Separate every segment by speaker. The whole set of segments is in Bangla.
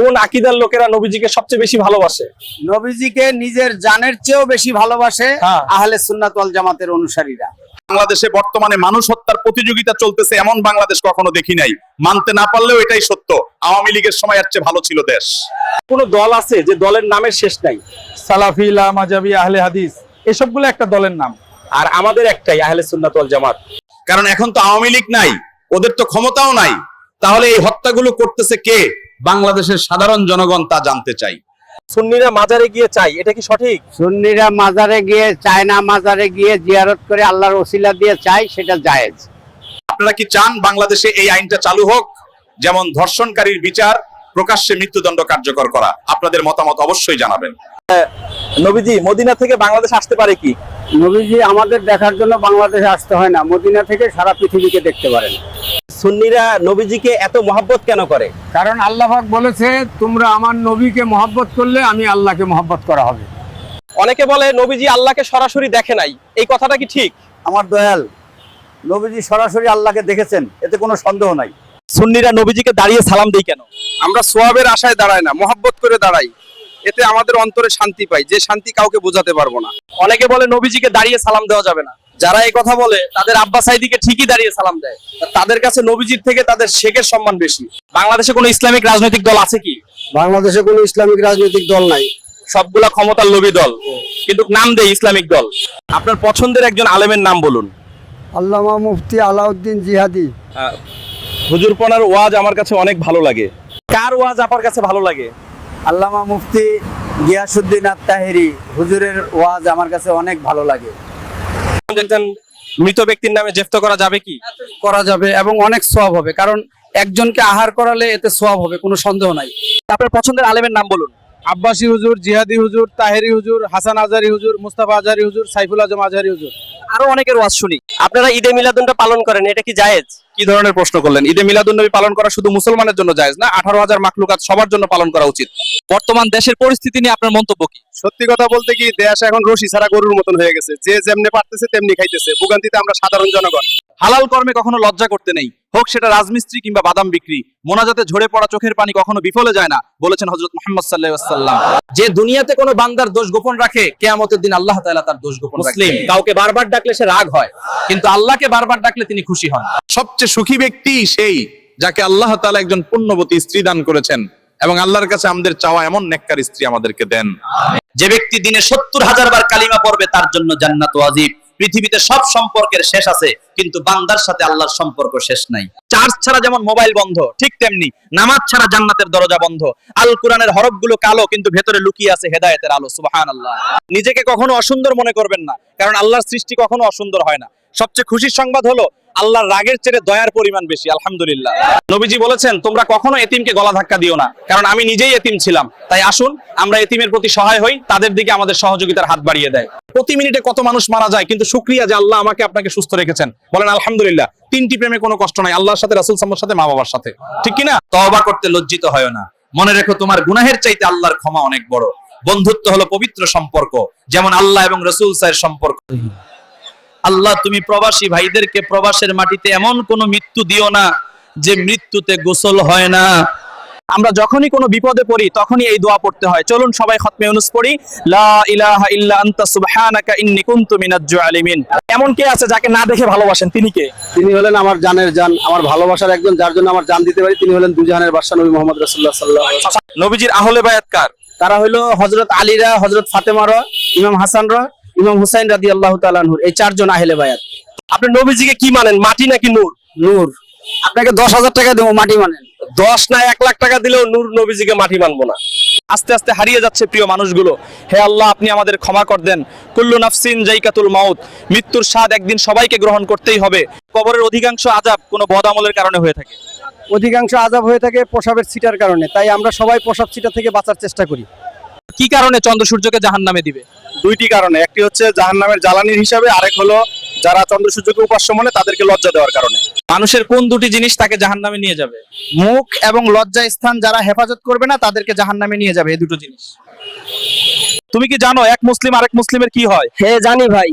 Speaker 1: কোন আকিদার লোকেরা নবীজিকে সবচেয়ে বেশি ভালোবাসে?
Speaker 2: নবীজিকে নিজের জানের চেয়েও বেশি ভালোবাসে
Speaker 1: হ্যাঁ।
Speaker 2: আহলে সুন্নাত ওয়াল জামাতের অনুসারীরা।
Speaker 3: বাংলাদেশে বর্তমানে মানুষ হত্যার প্রতিযোগিতা চলতেছে এমন বাংলাদেশ কখনো দেখি নাই। মানতে না পারলেও এটাই সত্য। আওয়ামী লীগের সময় এর চেয়ে ভালো ছিল দেশ।
Speaker 1: কোন দল আছে যে দলের নামের শেষ নাই?
Speaker 4: সালাফি লা মাজাবি আহলে হাদিস এসবগুলো একটা দলের নাম।
Speaker 1: আর আমাদের একটাই আহলে সুন্নাত ওয়াল জামাত।
Speaker 3: কারণ এখন তো আওয়ামী লীগ নাই ওদের তো ক্ষমতাও নাই। তাহলে এই হত্যাগুলো করতেছে কে? বাংলাদেশের সাধারণ জনগণ তা জানতে চাই।
Speaker 1: সুন্নিরা মাজারে গিয়ে চাই এটা কি সঠিক?
Speaker 2: সুন্নিরা মাজারে গিয়ে চায়না মাজারে গিয়ে জিয়ারত করে আল্লাহর ওসিলা দিয়ে চাই সেটা জায়েজ।
Speaker 3: আপনারা কি চান বাংলাদেশে এই আইনটা চালু হোক? যেমন ধর্ষণকারীর বিচার প্রকাশ্যে মৃত্যুদণ্ড কার্যকর করা। আপনাদের মতামত অবশ্যই জানাবেন।
Speaker 1: নবীজি মদিনা থেকে বাংলাদেশ আসতে পারে কি?
Speaker 2: নবীজি আমাদের দেখার জন্য বাংলাদেশে আসতে হয় না। মদিনা থেকে সারা পৃথিবীকে দেখতে পারেন।
Speaker 1: সুন্নিরা নবীজিকে এত মহাব্বত কেন করে?
Speaker 5: কারণ আল্লাহ বলেছে তোমরা আমার নবীকে মহব্বত করলে আমি আল্লাহকে মহব্বত করা হবে।
Speaker 1: অনেকে বলে নবীজি আল্লাহকে সরাসরি দেখে নাই। এই কথাটা কি ঠিক?
Speaker 2: আমার দয়াল নবীজি সরাসরি আল্লাহকে দেখেছেন এতে কোনো সন্দেহ নাই।
Speaker 1: সুন্নিরা নবীজিকে দাঁড়িয়ে সালাম দেই কেন?
Speaker 4: আমরা সোয়াবের আশায় দাঁড়াই না মহাব্বত করে দাঁড়াই। এতে আমাদের অন্তরে শান্তি পাই। যে শান্তি কাউকে বোঝাতে পারব না।
Speaker 1: অনেকে বলে নবীজিকে দাঁড়িয়ে সালাম দেওয়া যাবে না। যারা এই কথা বলে তাদের আব্বা সাইদিকে ঠিকই দাঁড়িয়ে সালাম দেয়। তাদের কাছে নবীজির থেকে তাদের শেখের সম্মান বেশি। বাংলাদেশে কোনো ইসলামিক রাজনৈতিক দল আছে কি?
Speaker 2: বাংলাদেশে কোনো ইসলামিক রাজনৈতিক দল নাই।
Speaker 1: সবগুলা ক্ষমতার লোভী দল। কিন্তু নাম দেয় ইসলামিক দল। আপনার পছন্দের একজন আলেমের নাম বলুন।
Speaker 5: আল্লামা মুফতি আলাউদ্দিন জিহাদি।
Speaker 1: হুজুরপনার ওয়াজ আমার কাছে অনেক ভালো লাগে। কার ওয়াজ আপনার কাছে ভালো লাগে?
Speaker 2: আল্লামা মুফতি গিয়াসুদ্দিন আত্মাহেরি হুজুরের ওয়াজ আমার কাছে অনেক ভালো লাগে।
Speaker 1: একজন মৃত ব্যক্তির নামে জেফত করা যাবে কি?
Speaker 2: করা যাবে এবং অনেক সওয়াব হবে কারণ একজনকে আহার করালে এতে সওয়াব হবে কোনো সন্দেহ নাই।
Speaker 1: আপনার পছন্দের আলেমের নাম বলুন।
Speaker 4: আব্বাসী হুজুর জিহাদি হুজুর তাহেরি হুজুর হাসান আজারি হুজুর মুস্তাফা আজারি হুজুর সাইফুল আজম আজারি হুজুর।
Speaker 1: আরও অনেকের ওয়াজ শুনি। আপনারা ঈদে মিলাদুনটা পালন করেন এটা কি জায়েজ?
Speaker 4: কি ধরনের প্রশ্ন করলেন? ঈদে মিলাদুন্নবী পালন করা শুধু মুসলমানের জন্য জায়েজ না? আঠারো হাজার মাকলুকাত সবার জন্য পালন করা উচিত।
Speaker 1: বর্তমান দেশের পরিস্থিতি নিয়ে আপনার মন্তব্য কি?
Speaker 4: সত্যি কথা বলতে কি দেশ এখন রশি ছাড়া গরুর মতন হয়ে গেছে। যে যেমনি পারতেছে তেমনি খাইতেছে। ভোগান্তিতে আমরা সাধারণ জনগণ। হালাল কর্মে কখনো লজ্জা করতে নেই। হোক সেটা রাজমিস্ত্রি কিংবা বাদাম বিক্রি। মোনাজাতে ঝরে পড়া চোখের পানি কখনো বিফলে যায় না বলেছেন হজরত মোহাম্মদ সাল্লাম
Speaker 6: যে দুনিয়াতে কোনো বান্দার দোষ গোপন রাখে কেয়ামতের দিন আল্লাহ তাআলা তার দোষ গোপন
Speaker 1: মুসলিম
Speaker 6: কাউকে বারবার ডাকলে সে রাগ হয় কিন্তু আল্লাহকে বারবার ডাকলে তিনি খুশি হন।
Speaker 3: সবচেয়ে সুখী ব্যক্তি সেই যাকে আল্লাহ তাআলা একজন পুণ্যবতী স্ত্রী দান করেছেন এবং আল্লাহর কাছে আমাদের চাওয়া এমন নেককার স্ত্রী আমাদেরকে দেন।
Speaker 6: যে ব্যক্তি দিনে সত্তর হাজার বার কালিমা পড়বে তার জন্য জান্নাত ওয়াজিব। পৃথিবীতে সব সম্পর্কের শেষ আছে, কিন্তু বান্দার সাথে আল্লাহর সম্পর্ক শেষ নাই। চার্জ ছাড়া যেমন মোবাইল বন্ধ, ঠিক তেমনি নামাজ ছাড়া জান্নাতের দরজা বন্ধ। আল কোরআনের হরফগুলো কালো, কিন্তু ভেতরে লুকিয়ে আছে হেদায়েতের আলো, সুবহানাল্লাহ।
Speaker 1: নিজেকে কখনো অসুন্দর মনে করবেন না, কারণ আল্লাহর সৃষ্টি কখনো অসুন্দর হয় না। সবচেয়ে খুশির সংবাদ হলো আল্লাহর রাগের চেয়ে দয়ার পরিমাণ বেশি, আলহামদুলিল্লাহ। নবীজি বলেছেন, তোমরা কখনো এতিমকে গলা ধাক্কা দিও না, কারণ আমি নিজেই এতিম ছিলাম। তাই আসুন, আমরা এতিমের প্রতি সহায় হই, তাদের দিকে আমাদের সহযোগিতার হাত বাড়িয়ে দেয়। প্রতি মিনিটে কত মানুষ মারা যায়, কিন্তু শুক্রিয়া যে আল্লাহ আমাকে আপনাকে সুস্থ রেখেছেন। বলেন, আলহামদুলিল্লাহ, তিনটি প্রেমে কোনো কষ্ট নাই, আল্লাহর সাথে, রাসুল সাল্লার সাথে মা বাবার সাথে। ঠিক কিনা?
Speaker 6: তওবা করতে লজ্জিত হয় না। মনে রেখো, তোমার গুনাহের চাইতে আল্লাহর ক্ষমা অনেক বড়। বন্ধুত্ব হলো পবিত্র সম্পর্ক, যেমন আল্লাহ এবং রসুল সাহের সম্পর্ক। আল্লাহ তুমি প্রবাসী ভাইদেরকে প্রবাসের মাটিতে এমন কোন মৃত্যু দিও না যে মৃত্যুতে গোসল হয় না।
Speaker 1: আমরা যখনই কোনো বিপদে পড়ি তখনই এই দোয়া পড়তে হয়। চলুন সবাই খতমে ইউনুস পড়ি লা ইলাহা ইল্লা আনতা সুবহানাকা ইন্নী কুনতু মিনাজ জালিমিন। এমন কে আছে যাকে না দেখে ভালোবাসেন? তিনি কে?
Speaker 2: তিনি হলেন আমার জানের জান আমার ভালোবাসার একজন যার জন্য আমার জান দিতে পারি। তিনি হলেন দুজাহানের বাদশা নবী মোহাম্মদ রাসূলুল্লাহ সাল্লাল্লাহু আলাইহি ওয়াসাল্লাম।
Speaker 1: নবীজির আহলে বায়াত কার?
Speaker 2: তারা হলো হযরত আলীরা হযরত ফাতেমারা ইমাম হাসানরা ইমাম হুসাইন রাদিয়াল্লাহু তাআলা আনহুর এই চারজন আহলে বায়াত।
Speaker 1: আপনি নবীজিকে কি মানেন? মাটি নাকি নূর?
Speaker 2: নূর। আপনাকে দশ হাজার টাকা দেবো মাটি মানেন।
Speaker 1: দশ না এক লাখ টাকা দিলেও নূর নবীজিকে মাটি মানবো না। আস্তে আস্তে হারিয়ে যাচ্ছে প্রিয় মানুষগুলো। হে আল্লাহ আপনি আমাদের ক্ষমা কর দেন। কুল্লু নাফসিন জাইকাতুল মাউত। মৃত্যুর স্বাদ একদিন সবাইকে গ্রহণ করতেই হবে। কবরের অধিকাংশ আজাব কোনো বদ আমলের কারণে হয়ে থাকে।
Speaker 2: অধিকাংশ আজাব হয়ে থাকে পোশাবের ছিটার কারণে। তাই আমরা সবাই পোশাব ছিটা থেকে বাঁচার চেষ্টা করি।
Speaker 1: কি কারণে চন্দ্র সূর্যকে জাহান নামে দিবে?
Speaker 4: দুইটি কারণে। একটি হচ্ছে জাহান্নামের জ্বালানির হিসাবে আরেক হলো যারা চন্দ্র সূর্যকে উপাস্য মনে তাদেরকে লজ্জা দেওয়ার কারণে।
Speaker 1: মানুষের কোন দুটি জিনিস তাকে জাহান নামে নিয়ে যাবে?
Speaker 2: মুখ এবং লজ্জা স্থান যারা হেফাজত করবে না তাদেরকে জাহান্নামে নিয়ে যাবে এই দুটো জিনিস।
Speaker 1: তুমি কি জানো এক মুসলিম আরেক মুসলিমের কি হয়?
Speaker 7: হে জানি ভাই।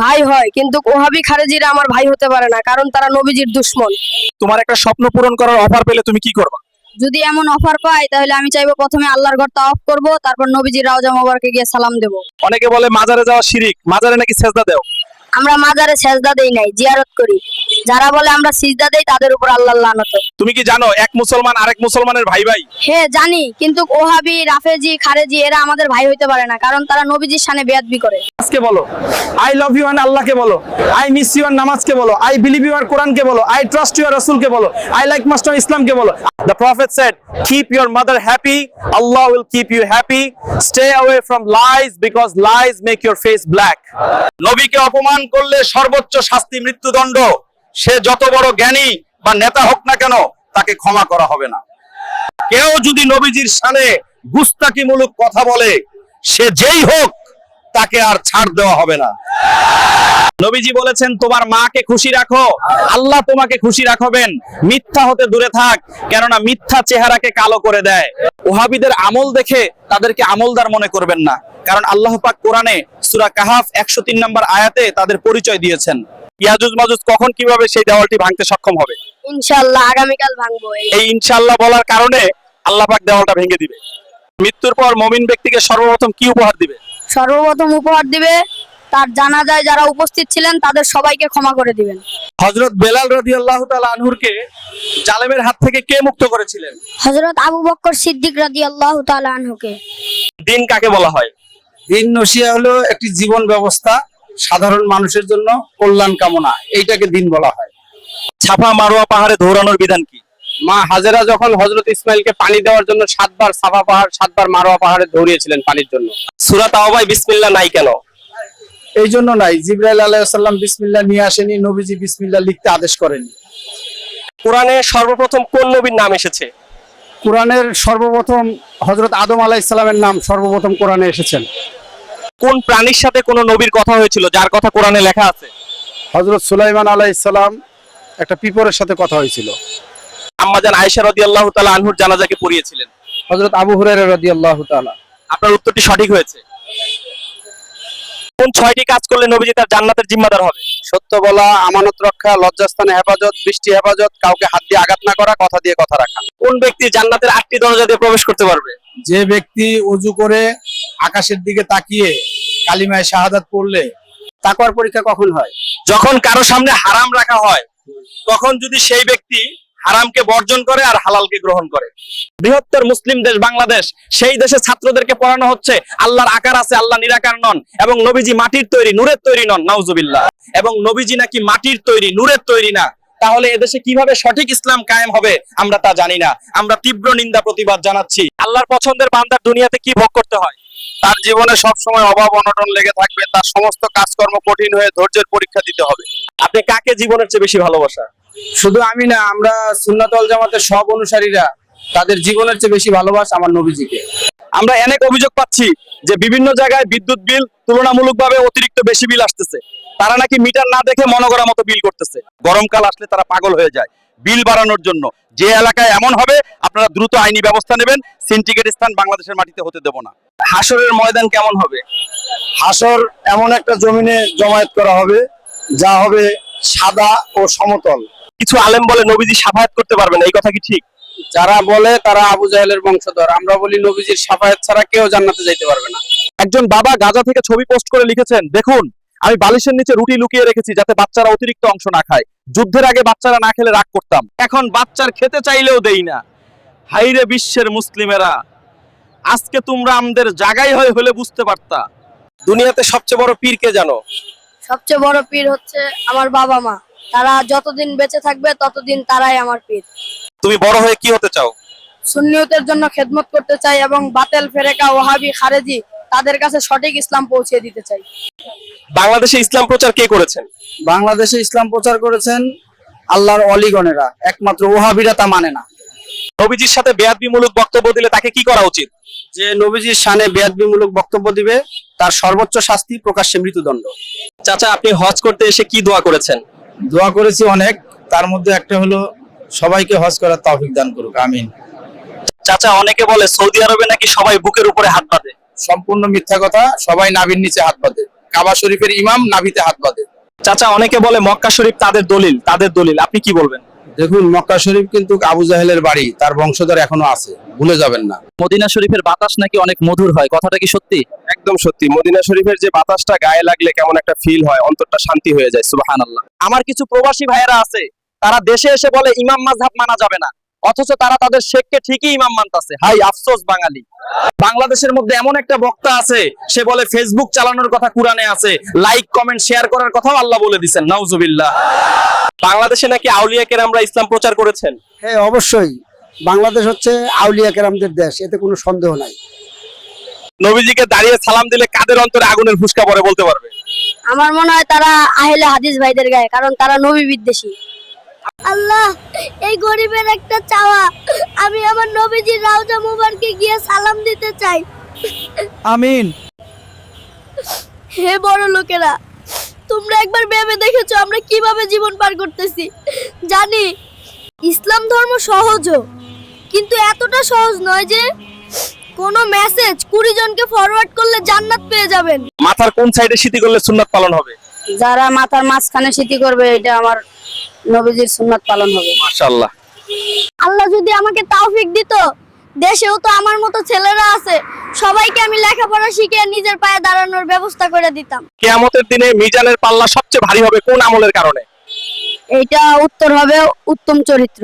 Speaker 7: ভাই হয় কিন্তু ওহাবি খারেজিরা আমার ভাই হতে পারে না কারণ তারা নবীজির দুশ্মন।
Speaker 1: তোমার একটা স্বপ্ন পূরণ করার অফার পেলে তুমি কি করবা?
Speaker 7: যদি এমন অফার পাই তাহলে আমি চাইব প্রথমে আল্লাহর ঘর অফ করব, তারপর নবীজির রাওজা মোবারকে গিয়ে সালাম দেব।
Speaker 1: অনেকে বলে, মাজারে যাওয়া শিরিক, মাজারে নাকি সেজদা দেও?
Speaker 7: আমরা মাজারে সেজদা দেই নাই জিয়ারত করি যারা বলে আমরা সিজদা দেই তাদের উপর আল্লাহ লানত
Speaker 1: তুমি কি জানো এক মুসলমান আরেক মুসলমানের ভাই ভাই
Speaker 7: হ্যাঁ জানি কিন্তু ওহাবি রাফেজি খারেজি এরা আমাদের ভাই হইতে পারে না কারণ তারা নবীজির সানে বেয়াদবি করে
Speaker 2: আজকে বলো আই লাভ ইউ অ্যান্ড আল্লাহকে বলো আই মিস ইউ নামাজকে বলো আই বিলিভ ইউ আর কোরআনকে বলো আই ট্রাস্ট ইউ আর রাসূলকে বলো আই লাইক মাস্টার ইসলামকে বলো
Speaker 1: The Prophet said, Keep your mother happy, Allah will keep you happy. Stay away from lies because lies make your face black.
Speaker 3: নবীকে অপমান করলে সর্বোচ্চ শাস্তি মৃত্যুদণ্ড। সে যত বড় জ্ঞানী বা নেতা হোক না কেন, তাকে ক্ষমা করা হবে না। কেউ যদি নবীজির সানে গুস্তাকিমূলক কথা বলে, সে যেই হোক, তাকে আর ছাড় দেওয়া হবে না।
Speaker 1: নবীজি বলেছেন, তোমার মাকে খুশি রাখো। আল্লাহ তোমাকে খুশি রাখবেন। মিথ্যা হতে দূরে থাক, কেননা মিথ্যা চেহারাকে কালো করে দেয়। ওহাবিদের আমল দেখে তাদেরকে আমলদার মনে করবেন না। কারণ আল্লাহ পাক কোরআনে সূরা কাহাফ 103 নম্বর আয়াতে তাদের পরিচয় দিয়েছেন। ইয়াজুজ মাজুজ কখন কীভাবে সেই দেওয়ালটি ভাঙতে সক্ষম হবে?
Speaker 7: ইনশাআল্লাহ আগামীকাল ভাঙবো এই
Speaker 1: ইনশাআল্লাহ বলার কারণে আল্লাহ পাক দেওয়ালটা ভেঙে দিবে। মৃত্যুর পর মমিন ব্যক্তিকে সর্বপ্রথম কি উপহার দিবে?
Speaker 7: সর্বপ্রথম উপহার দিবে তার জানাজায় যারা উপস্থিত ছিলেন তাদের সবাইকে ক্ষমা করে দিবেন।
Speaker 1: হযরত বেলাল রাদিয়াল্লাহু তাআলা আনহুরকে জালেমের হাত থেকে কে মুক্ত করেছিলেন?
Speaker 7: হযরত আবু বক্কর সিদ্দিক রাদিয়াল্লাহু তাআলা আনহুকে।
Speaker 1: দিন কাকে বলা হয়?
Speaker 2: দিন নসিয়া হলো একটি জীবন ব্যবস্থা সাধারণ মানুষের জন্য কল্যাণ কামনা এইটাকে দিন বলা হয়।
Speaker 1: ছাপা মারোয়া পাহাড়ে দৌড়ানোর বিধান কি?
Speaker 2: মা হাজেরা যখন হজরত ইসমাইলকে পানি দেওয়ার জন্য সাতবার সাফা পাহাড় সাতবার মারোয়া পাহাড়ে দৌড়িয়েছিলেন পানির জন্য।
Speaker 1: সূরা তাওবায় বিসমিল্লাহ নাই কেন?
Speaker 2: এই জন্য নাই। জিব্রাইল আলাইসাল্লাম বিসমিল্লাহ নিয়ে আসেনি নবীজি বিসমিল্লাহ লিখতে আদেশ করেনি।
Speaker 1: কোরআনে সর্বপ্রথম কোন নবীর নাম এসেছে?
Speaker 2: কোরআনের সর্বপ্রথম হজরত আদম আলাইসাল্লামের নাম সর্বপ্রথম কোরআনে এসেছেন
Speaker 1: কোন প্রাণীর সাথে কোন নবীর কথা হয়েছিল? যার কথা কোরআনে লেখা আছে।
Speaker 2: হজরত সুলাইমান আলাইসাল্লাম একটা পিপরের সাথে কথা হয়েছিল।
Speaker 1: আম্মাজান আয়েশা রাদিয়াল্লাহু তাআলা আনহুর জানাজাকে পড়িয়েছিলেন।
Speaker 2: হজরত আবু হুরায়রা রাদিয়াল্লাহু তাআলা।
Speaker 1: আপনার উত্তরটি সঠিক হয়েছে। কোন ছয়টি কাজ করলে নবীজি তার জান্নাতের জিম্মাদার হবে?
Speaker 2: সত্য বলা আমানত রক্ষা লজ্জাস্থানে হেফাজত বৃষ্টি হেফাজত কাউকে হাত দিয়ে আঘাত না করা কথা দিয়ে কথা রাখা।
Speaker 1: কোন ব্যক্তি জান্নাতের আটটি দরজা দিয়ে প্রবেশ করতে পারবে?
Speaker 2: যে ব্যক্তি অজু করে আকাশের দিকে তাকিয়ে কালিমায় শাহাদাত পড়লে তাকওয়ার পরীক্ষা কখন হয়?
Speaker 1: যখন কারও সামনে হারাম রাখা হয় তখন যদি সেই ব্যক্তি হারামকে বর্জন করে আর হালালকে গ্রহণ করে। বৃহত্তর মুসলিম দেশ বাংলাদেশ, সেই দেশে ছাত্রদেরকে পড়ানো হচ্ছে আল্লাহর আকার আছে, আল্লাহ নিরাকার নন এবং নবীজি মাটির তৈরি, নূরের তৈরি নন, নাউজুবিল্লাহ। এবং নবীজি নাকি মাটির তৈরি, নূরের তৈরি না। তাহলে এদেশে কীভাবে সঠিক ইসলাম কায়েম হবে আমরা তা জানি না। আমরা তীব্র নিন্দা প্রতিবাদ জানাচ্ছি। আল্লাহর পছন্দের বান্দার দুনিয়াতে কি ভোগ করতে হয়?
Speaker 3: তার জীবনে সব সময় অভাব অনটন লেগে থাকবে। তার সমস্ত কাজকর্ম কঠিন হয়ে ধৈর্যের পরীক্ষা দিতে হবে।
Speaker 1: আপনি কাকে জীবনের চেয়ে বেশি ভালোবাসা
Speaker 2: শুধু আমি না আমরা সুন্নাতল জামাতের সব অনুসারীরা তাদের জীবনের চেয়ে বেশি ভালোবাসা আমার নবীজিকে।
Speaker 1: আমরা অনেক অভিযোগ পাচ্ছি যে বিভিন্ন জায়গায় বিদ্যুৎ বিল তুলনামূলকভাবে অতিরিক্ত বেশি বিল আসতেছে। তারা নাকি মিটার না দেখে মনে করার মতো বিল করতেছে। গরমকাল আসলে তারা পাগল হয়ে যায় বিল বাড়ানোর জন্য। যে এলাকায় এমন হবে আপনারা দ্রুত আইনি ব্যবস্থা নেবেন। সিন্ডিকেট স্থান বাংলাদেশের মাটিতে হতে দেব না। হাসরের ময়দান কেমন হবে?
Speaker 2: হাসর এমন একটা জমিনে জমায়েত করা হবে যা হবে সাদা ও সমতল।
Speaker 1: কিছু আলেম বলে নবীজি সাফায়াত করতে পারবেন এই কথা কি ঠিক?
Speaker 2: যারা বলে তারা আবু জাহেলের বংশধর। আমরা বলি নবীজির সাফায়াত ছাড়া কেউ জান্নাতে যাইতে পারবে না।
Speaker 1: একজন বাবা গাজা থেকে ছবি পোস্ট করে লিখেছেন দেখুন আমি বালিশের নিচে রুটি লুকিয়ে রেখেছি যাতে বাচ্চারা অতিরিক্ত অংশ না খায়। যুদ্ধের আগে বাচ্চারা না খেলে রাগ করতাম। এখন বাচ্চার খেতে চাইলেও দেই না। হাইরে বিশ্বের মুসলিমেরা আজকে তোমরা আমাদের জায়গায় হয়ে হলে বুঝতে পারতা। দুনিয়াতে সবচেয়ে বড় পীর কে জানো?
Speaker 7: সবচেয়ে বড় পীর হচ্ছে আমার বাবা মা। তারা যতদিন বেঁচে থাকবে ততদিন তারাই আমার পীর।
Speaker 1: তুমি বড় হয়ে কি হতে চাও?
Speaker 7: সুন্নিয়তের জন্য খেদমত করতে চাই এবং বাতেল ফেরেকা ওহাবি খারেজি তাদের কাছে সঠিক ইসলাম পৌঁছে দিতে চাই।
Speaker 1: বাংলাদেশে ইসলাম প্রচার কে করেছেন?
Speaker 2: বাংলাদেশে ইসলাম প্রচার করেছেন আল্লাহর অলিগণেরা একমাত্র ওহাবিরা তা মানে না।
Speaker 1: নবীজির সাথে বেয়াদবিমূলক বক্তব্য দিলে তাকে কি করা উচিত?
Speaker 2: যে নবীজির শানে বেয়াদবিমূলক বক্তব্য দিবে তার সর্বোচ্চ শাস্তি প্রকাশ্যে মৃত্যুদণ্ড।
Speaker 1: চাচা আপনি হজ করতে এসে কি দোয়া করেছেন?
Speaker 2: দোয়া করেছি অনেক তার মধ্যে একটা হলো সবাইকে হজ করার তৌফিক দান করুক আমিন।
Speaker 1: চাচা অনেকে বলে সৌদি আরবে নাকি সবাই বুকের উপরে হাত বাঁধে।
Speaker 2: সম্পূর্ণ মিথ্যা কথা সবাই নাভির নিচে হাত বাঁধে। কাবা শরীফের ইমাম নাভিতে হাত বাঁধে।
Speaker 1: চাচা অনেকে বলে মক্কা শরীফ তাদের দলিল তাদের দলিল। আপনি কি বলবেন?
Speaker 2: দেখুন মক্কা শরীফ কিন্তু আবু জাহেলের বাড়ি তার বংশধর এখনও আছে ভুলে যাবেন না।
Speaker 6: মদিনা শরীফের বাতাস নাকি অনেক মধুর হয় কথাটা কি সত্যি?
Speaker 1: একদম সত্যি মদিনা শরীফের যে বাতাসটা গায়ে লাগলে কেমন একটা ফিল হয় অন্তরটা শান্তি হয়ে যায় সুবহানাল্লাহ।
Speaker 8: আমার কিছু প্রবাসী ভাইয়েরা আছে তারা দেশে এসে বলে ইমাম মাযহাব মানা যাবে না। অথচ তারা তাদের শেখকে ঠিকই ইমাম মানতাছে। হাই আফসোস বাঙালি। বাংলাদেশের মধ্যে এমন একটা বক্তা আছে সে বলে ফেসবুক চালানোর কথা কোরআনে আছে। লাইক কমেন্ট শেয়ার করার কথাও আল্লাহ বলে দিবেন নাউজুবিল্লাহ। বাংলাদেশে নাকি আউলিয়া কেরামরা ইসলাম প্রচার করেছেন?
Speaker 9: হ্যাঁ অবশ্যই। বাংলাদেশ হচ্ছে আউলিয়া কেরামদের দেশ এতে কোনো সন্দেহ নাই।
Speaker 1: নবীজিকে দাঁড়িয়ে সালাম দিলে কাদের অন্তরে আগুনের ফুসকা পড়ে বলতে পারবে?
Speaker 4: আমার মনে হয় তারা আহলে হাদিস ভাইদের গায়ে কারণ তারা নবী বিদ্বেষী। আল্লাহ এই গরিবের একটা চাওয়া। আমি আমার নবীজির রাউজা মুবারকে গিয়ে সালাম দিতে চাই।
Speaker 2: আমিন।
Speaker 4: হে বড় লোকেরা তোমরা একবার ভেবে দেখেছ আমরা কীভাবে জীবন পার করতেছি? জানি ইসলাম ধর্ম সহজও কিন্তু এতটা সহজ নয় যে কোনো মেসেজ কুড়ি জনকে ফরওয়ার্ড করলে জান্নাত পেয়ে যাবেন।
Speaker 1: মাথার কোন সাইডে শীতি করলে সুন্নাত পালন হবে?
Speaker 4: যারা মাথার মাঝখানে স্মৃতি করবে এটা আমার নবীজির সুন্নাত পালন হবে।
Speaker 1: মাশাআল্লাহ।
Speaker 4: আল্লাহ যদি আমাকে তাওফিক দিত দেশেও তো আমার মতো ছেলেরা আছে সবাইকে আমি লেখাপড়া শিখে নিজের পায়ে দাঁড়ানোর ব্যবস্থা করে দিতাম।
Speaker 1: কিয়ামতের দিনে মিজানের পাল্লা সবচেয়ে ভারী হবে কোন আমলের কারণে?
Speaker 4: এটা উত্তর হবে উত্তম চরিত্র।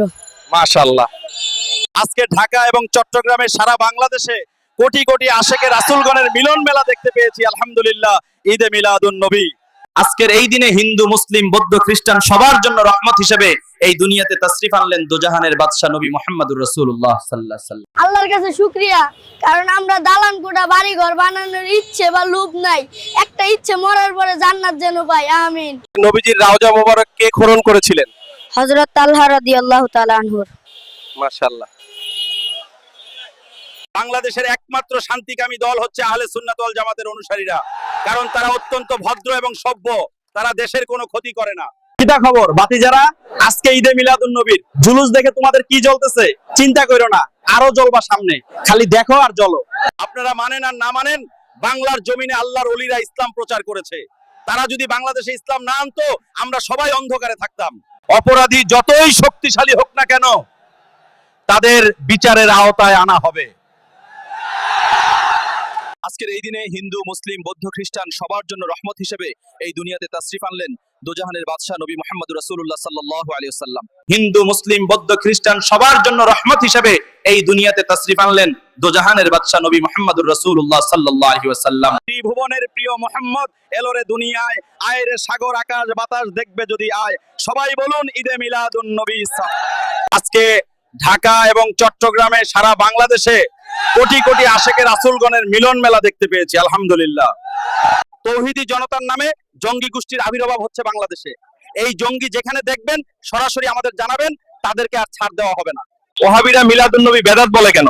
Speaker 1: মাশাআল্লাহ। আজকে ঢাকা এবং চট্টগ্রামে সারা বাংলাদেশে কোটি কোটি আশেকের রাসূলগণের মিলন মেলা দেখতে পেয়েছি আলহামদুলিল্লাহ। ঈদে মিলাদুন নবী।
Speaker 6: আজকের এই দিনে হিন্দু মুসলিম বৌদ্ধ খ্রিস্টান সবার জন্য রহমত হিসেবে এই দুনিয়াতে তাশরিফ আনলেন দোজাহানের বাদশাহ নবী মুহাম্মদুর রাসূলুল্লাহ সাল্লাল্লাহু আলাইহি সাল্লাম
Speaker 4: আল্লাহর কাছে শুক্রিয়া কারণ আমরা দালান কোঠা বাড়ি ঘর বানানোর ইচ্ছে বা লোভ নাই। একটা ইচ্ছে মরার পরে জান্নাত যেন পাই আমিন।
Speaker 1: নবীজির রাওজা মোবারক কে খনন করেছিলেন?
Speaker 4: হযরত তালহা রাদিয়াল্লাহু তাআলা আনহুর।
Speaker 1: মাশাআল্লাহ। বাংলাদেশের একমাত্র শান্তিকামী দল হচ্ছে আহলে সুন্নাত ওয়াল জামাতের অনুসারীরা। কারণ তারা অত্যন্ত ভদ্র এবং সভ্য, তারা দেশের কোনো ক্ষতি করে না।
Speaker 8: খবর? বাতি যারা আজকে ঈদে নবীর। জুলুস দেখে তোমাদের কি জ্বলতেছে? চিন্তা করো না, আরও জ্বলবা সামনে। খালি দেখো আর জ্বলো।
Speaker 1: আপনারা মানেন আর না মানেন, বাংলার জমিনে আল্লাহর অলিরা ইসলাম প্রচার করেছে। তারা যদি বাংলাদেশে ইসলাম না আনতো, আমরা সবাই অন্ধকারে থাকতাম। অপরাধী যতই শক্তিশালী হোক না কেন, তাদের বিচারের আওতায় আনা হবে। আজকের এই দিনে হিন্দু মুসলিম বৌদ্ধ খ্রিস্টান সবার জন্য রহমত হিসেবে এই দুনিয়াতে তাশরিফ আনলেন দোজাহানের বাদশাহ নবী মোহাম্মদ রাসূলুল্লাহ সাল্লাল্লাহু আলাইহি ওয়াসাল্লাম।
Speaker 6: হিন্দু মুসলিম বৌদ্ধ খ্রিস্টান সবার জন্য রহমত হিসেবে এই দুনিয়াতে তাশরিফ আনলেন দোজাহানের বাদশাহ নবী মুহাম্মদুর রাসূলুল্লাহ সাল্লাল্লাহু আলাইহি ওয়াসাল্লাম।
Speaker 1: ত্রিভুবনের প্রিয় মোহাম্মদ এলোরে দুনিয়ায় আয়ের সাগর আকাশ বাতাস দেখবে যদি আয় সবাই বলুন ঈদে মিলাদুন নবী। আজকে ঢাকা এবং চট্টগ্রামে সারা বাংলাদেশে কোটি কোটি আশেকের রাসূলগণের মিলন মেলা দেখতে পেয়েছি আলহামদুলিল্লাহ। তৌহিদি জনতার নামে জঙ্গি গোষ্ঠীর আবির্ভাব হচ্ছে বাংলাদেশে। এই জঙ্গি যেখানে দেখবেন সরাসরি আমাদের জানাবেন তাদেরকে আর ছাড় দেওয়া হবে না। ওহাবিরা মিলাদুন নবী বেদাত বলে কেন?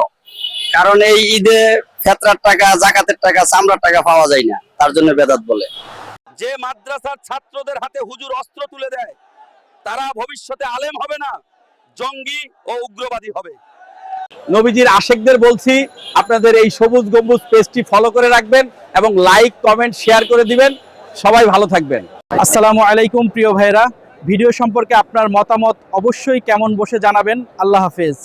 Speaker 2: কারণ এই ঈদে ফেতরার টাকা জাকাতের টাকা চামড়ার টাকা পাওয়া যায় না তার জন্য বেদাত বলে।
Speaker 1: যে মাদ্রাসার ছাত্রদের হাতে হুজুর অস্ত্র তুলে দেয় তারা ভবিষ্যতে আলেম হবে না জঙ্গি ও উগ্রবাদী হবে।
Speaker 8: নবীজির আশেকদের বলছি, আপনাদের এই সবুজ গম্বুজ পেজটি ফলো করে রাখবেন এবং লাইক কমেন্ট শেয়ার করে দিবেন। সবাই ভালো থাকবেন। আসসালামু আলাইকুম প্রিয় ভাইরা ভিডিও সম্পর্কে আপনার মতামত অবশ্যই কেমন বসে জানাবেন। আল্লাহ হাফেজ।